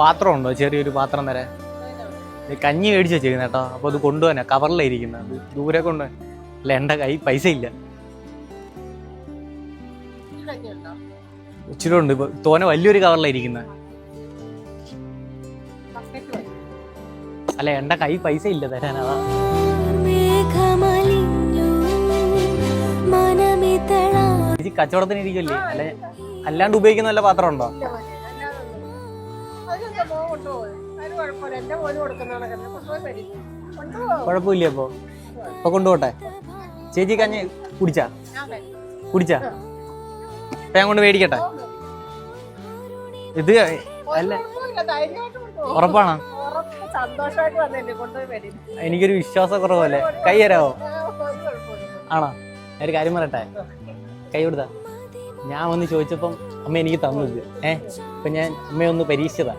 പാത്രം ഉണ്ടോ ചെറിയൊരു പാത്രം വരെ. കഞ്ഞി മേടിച്ച് വെച്ചേക്കുന്ന കേട്ടോ. അപ്പോൾ അത് കൊണ്ടുപോകാനാ കവറിലായിരിക്കുന്നത് അത് ദൂരെ കൊണ്ടുപോകാൻ അല്ല എന്റെ കൈ പൈസ ഇല്ല. ഇച്ചിരി ഉണ്ട്. ഇപ്പൊ തോനെ വലിയൊരു കവറിലായിരിക്കുന്നത് മതി അല്ല എന്റെ കൈ പൈസ ഇല്ല തരാൻ. അതാ. കച്ചവടത്തിന് ഇരിക്കുമല്ലേ അല്ല അല്ലാണ്ട് ഉപയോഗിക്കുന്ന വല്ല പാത്രം ഉണ്ടോ? അതിനെന്താ മോൻ കൊണ്ടുപോകും അതിന് കുഴപ്പമില്ല. എന്റെ മോന് കൊടുക്കുന്നതാണ് കൊണ്ടുപോയി മേടിക്കും. കൊണ്ടുപോകും കുഴപ്പമില്ല അപ്പോൾ അപ്പോൾ കൊണ്ടുപോട്ടെ. ചേച്ചി കഞ്ഞി കുടിച്ചാ. കുടിച്ചാ? അപ്പം ഞാൻ കൊണ്ട് മേടിക്കട്ടെ? ഇത് അല്ല. ഉറപ്പാണോ? ഉറപ്പ് സന്തോഷമായിട്ട് വന്നല്ലേ കൊണ്ടുപോയി മേടിക്കും. എനിക്കൊരു വിശ്വാസക്കുറവല്ലേ? കൈ തരാവോ ആണോ? ഒരു കാര്യം പറയട്ടെ? കൈ കൊടുത്താ? ഞാൻ വന്ന് ചോദിച്ചപ്പം അമ്മ എനിക്ക് തന്നത്. ഏഹ് ഇപ്പം ഞാൻ അമ്മയൊന്ന് പരീക്ഷിച്ചതാ.